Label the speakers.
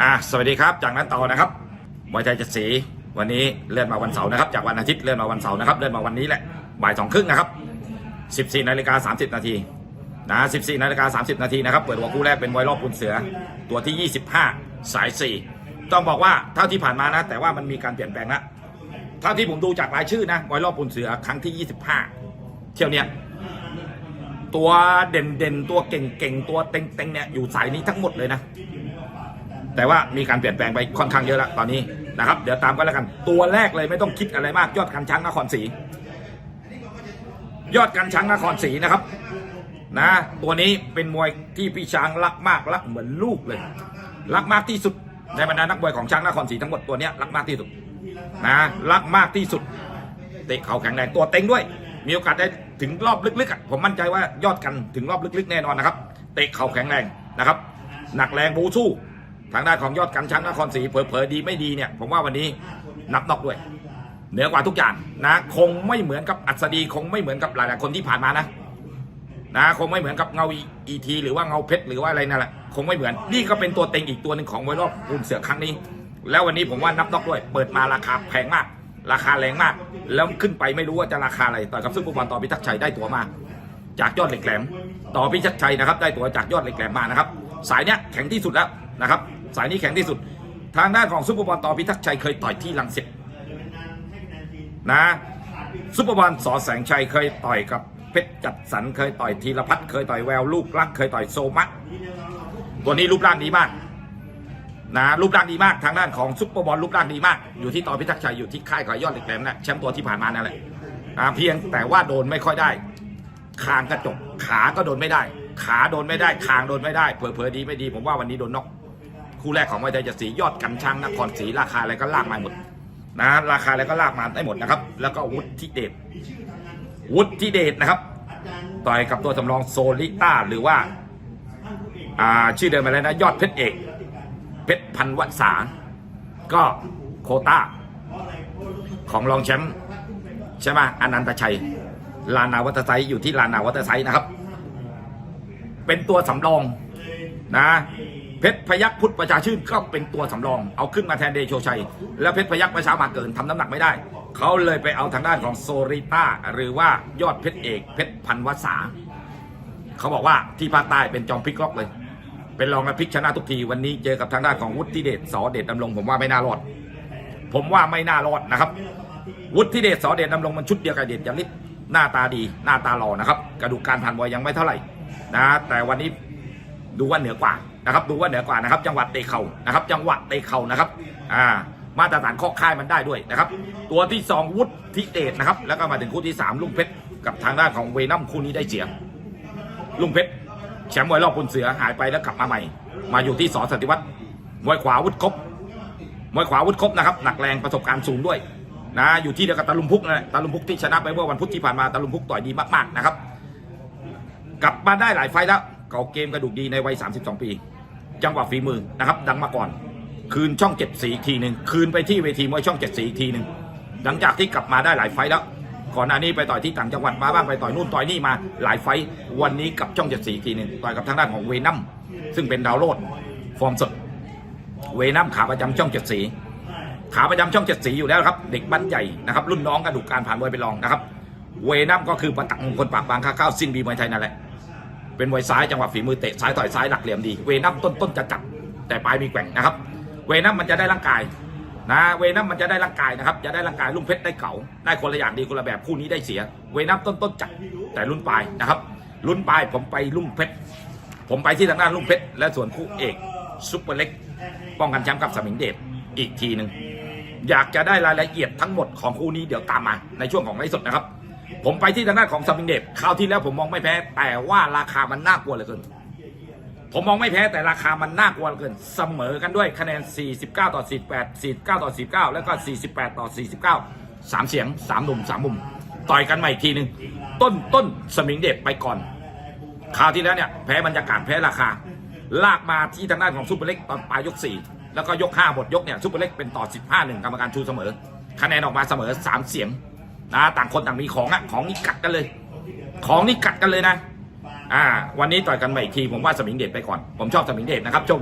Speaker 1: อะสวัสดีครับ จากนั้นต่อนะครับวยไทยเจ็ดสีวันนี้เลื่อนมาวันเสาร์นะครับ จากวันอาทิตย์เลื่อนมาวันเสาร์นะครับเลื่อนมาวันนี้แหละบ่ายสองครึ่งนะครับ14นาฬิกา30นาทีนะ14นาฬิกา30นาทีนะครับเปิดหัวคู่แรกเป็นมวยรอบคุณเสือ ตัวที่25สาย4ต้องบอกว่าเท่าที่ผ่านมานะ แต่ว่ามันมีการเปลี่ยนแปลงล้วเท่าที่ผมดูจากรายชื่อนะมวยรอบคุณเสือครั้งที่25เที่ยวเนี้ยตัวเด่นเด่นตัวเก่งเก่งตัวเต็งเต็งเนี่ยอยู่สายนี้ทั้งหมดเลยนะ แต่ว่ามีการเปลี่ยนแปลงไปค่อนข้างเยอะแล้วตอนนี้นะครับ เดี๋ยวตามกันแล้วกัน ตัวแรกเลยไม่ต้องคิดอะไรมากยอดการช้างนครศรียอดการช้างนครศรีนะครับ นะ ตัวนี้เป็นมวยที่พี่ช้างรักมากรักเหมือนลูกเลย รักมากที่สุดในบรรดานักมวยของช้างนครศรีทั้งหมดตัวเนี้ยรักมากที่สุดนะรักมากที่สุดเตะเข่าแข็งแรงตัวเต็งด้วย มีโอกาสได้ถึงรอบลึกๆผมมั่นใจว่ายอดกันถึงรอบลึกๆ แน่นอนนะครับ เตะเข่าแข็งแรงนะครับ หนักแรงบูสู้ ทางด้านของยอดกันช้างนครศรีเผลอๆดีไม่ดีเนี่ยผมว่าวันนี้นับนอกด้วย เหนือกว่าทุกอย่างนะคงไม่เหมือนกับอัศดีคงไม่เหมือนกับหลายๆคนที่ผ่านมานะนะคงไม่เหมือนกับเงาอีทีหรือว่าเงาเพชรหรือว่าอะไรนั่นแหละคงไม่เหมือนนี่ก็เป็นตัวเต็งอีกตัวหนึ่งของมวยรอบอุ่นเสือครั้งนี้ แล้ววันนี้ผมว่านับนอกด้วย เปิดมาราคาแพงมาก ราคาแรงมาก แล้วขึ้นไปไม่รู้ว่าจะราคาอะไรต่อกับซุปเปอร์บอลต่อพิทักษ์ชัยได้ตัวมาจากยอดเหล็กแหลม ต่อพิทักษ์ชัยนะครับ ได้ตัวจากยอดเหล็กแหลมมานะครับ สายเนี้ยแข็งที่สุดแล้วนะครับ สายนี้แข็งที่สุด ทางด้านของซุปเปอร์บอลต่อพิทักษ์ชัยเคยต่อยที่ลังสิตนะซุปเปอร์บอลสอแสงชัยเคยต่อยกับเพชรจัดสรรเคยต่อยธีรพัฒน์เคยต่อยแววลูกรักเคยต่อยโซมัตตัวนี้รูปร่างดีมากนะรูปร่างดีมากทางด้านของซุปเปอร์บอลรูปร่างดีมาก อยู่ที่ต่อพิทักษ์ชัยอยู่ที่ค่ายของยอดเหล็กแหลมนะแชมป์ตัวที่ผ่านมานั่นแหละเพียงแต่ว่าโดนไม่ค่อยได้คางกระจกขาก็โดนไม่ได้ ขาโดนไม่ได้คางโดนไม่ได้เผลอๆดีไม่ดี ผมว่าวันนี้โดนน็อก คู่แรกของมวยไทยจะสียอดกันช่างนครศรีราคาอะไรก็ลากมาหมดนะราคาอะไรก็ลากมาได้หมดนะครับ แล้วก็วุฒิเดชวุฒิเดชนะครับ ต่อยกับตัวสำรองโซลิต้าหรือว่าอ่าชื่อเดิมอะไรนะ ยอดเพชรเอกเพชรพันวัษาก็โคต้า ของรองแชมป์ใช่ไหมอนันตชัย ลานาวัตไซอยู่ที่ลานาวัตไซนะครับ เป็นตัวสำรองนะ เพชรพยักพุทธประชาชื่นก็เป็นตัวสำรอง เอาขึ้นมาแทนเดโชชัย แล้วเพชรพยักประชามาเกินทำน้ำหนักไม่ได้ เขาเลยไปเอาทางด้านของโซริต้าหรือว่ายอดเพชรเอกเพชรพันวษาเขาบอกว่าที่ภาคใต้เป็นจอมพลิกล็อกเลย เป็นรองและพลิกชนะทุกทีวันนี้เจอกับทางด้านของวุฒิเดชสอเดชดำรงผมว่าไม่น่ารอด ผมว่าไม่น่ารอดนะครับ วุฒิเดชสอเดชดำรงมันชุดเดียวกับเดชจริตหน้าตาดีหน้าตาหล่อนะครับ กระดูกการผ่านมวยยังไม่เท่าไหร่นะแต่วันนี้ ดูว่าเหนือกว่านะครับ ดูว่าเหนือกว่านะครับ จังหวัดเตะเข่านะครับ จังหวัดเตะเข่านะครับ อ่า มาตรฐานข้อค่ายมันได้ด้วยนะครับ ตัวที่สองวุฒิเดชนะครับ แล้วก็มาถึงคู่ที่สามลุงเพชรกับทางด้านของเวนัมคู่นี้ได้เสียลุงเพชรแชมป์มวยรอบปุนเสือหายไปแล้วกลับมาใหม่ มาอยู่ที่สอสติวัฒน์มวยขวาวุธครบมวยขวาวุธครบนะครับ หนักแรงประสบการณ์สูงด้วยนะอยู่ที่เดียวกับตะลุมพุกนะตะลุมพุกที่ชนะไปเมื่อวันพุธที่ผ่านมาตะลุมพุกต่อยดีมากๆนะครับ กลับมาได้หลายไฟแล้ว เก่าเกมกระดูกดีในวัย 32 ปี จังหวะฝีมือนะครับ ดังมาก่อน คืนช่องเจ็ดสีอีกทีหนึ่งคืนไปที่เวทีมวยช่องเจ็ดสีอีกทีหนึ่งหลังจากที่กลับมาได้หลายไฟแล้วก่อนหน้านี้ไปต่อยที่ต่างจังหวัดมาบ้างไปต่อยนู่นต่อยนี่มาหลายไฟวันนี้กับช่องเจ็ดสีอีกทีหนึ่งต่อยกับทางด้านของเวนัมซึ่งเป็นดาวโรดฟอร์มสด เวนัมขาประจำช่องเจ็ดสีขาประจำช่องเจ็ดสีอยู่แล้วครับ เด็กบ้านใหญ่นะครับรุ่นน้องกระดูกการผ่านมวยไปลองนะครับ เวนัมก็คือประตักมงคลปากบางข้าข้าวสิ้นบีมวยไทยนั่นแหละ เป็นมวยซ้ายจังหวะฝีมือเตะซ้ายต่อยซ้ายหลักเหลี่ยมดีเวนัมต้นต้นจะจับแต่ปลายมีแกว่งนะครับ เวนัมมันจะได้ร่างกายนะเวนัมมันจะได้ร่างกายนะครับจะได้ร่างกายลุงเพชรได้เก่าได้คนละอย่างดีคนละแบบคู่นี้ได้เสีย เวนัมต้นต้นจับแต่รุ่นปลายนะครับรุ่นปลายผมไปลุงเพชรผมไปที่ทางด้านลุงเพชรและส่วนคู่เอกซุปเปอร์เล็กป้องกันแชมป์กับสมิงเดชอีกทีหนึ่งอยากจะได้รายละเอียดทั้งหมดของคู่นี้เดี๋ยวตามมาในช่วงของไลฟ์สดนะครับ ผมไปที่ทางด้านของสมิงเดชคราวที่แล้วผมมองไม่แพ้ แต่ว่าราคามันน่ากลัวเหลือเกิน ผมมองไม่แพ้แต่ราคามันน่ากลัวเหลือเกิน เสมอกันด้วยคะแนน 49 ต่อ 48 49 ต่อ 49 แล้วก็ 48 ต่อ 49 3 เสียง3หนุ่ม3มุม ต่อยกันใหม่อีกทีหนึ่งต้นต้นสมิงเดชไปก่อนคราวที่แล้วเนี่ยแพ้บรรยากาศแพ้ราคา ลากมาที่ทางด้านของซุปเปอร์เล็กตอนปลายยก 4 แล้วก็ยก5หมดยกเนี่ยซุปเปอร์เล็กเป็นต่อ 15 1กรรมการชูเสมอ คะแนนออกมาเสมอ 3 เสียง นะต่างคนต่างมีของอะของนี่กัดกันเลย ของนี่กัดกันเลยนะ อ่า วันนี้ต่อยกันใหม่อีกที ผมว่าสมิงเดชไปก่อน ผมชอบสมิงเดชนะครับโชค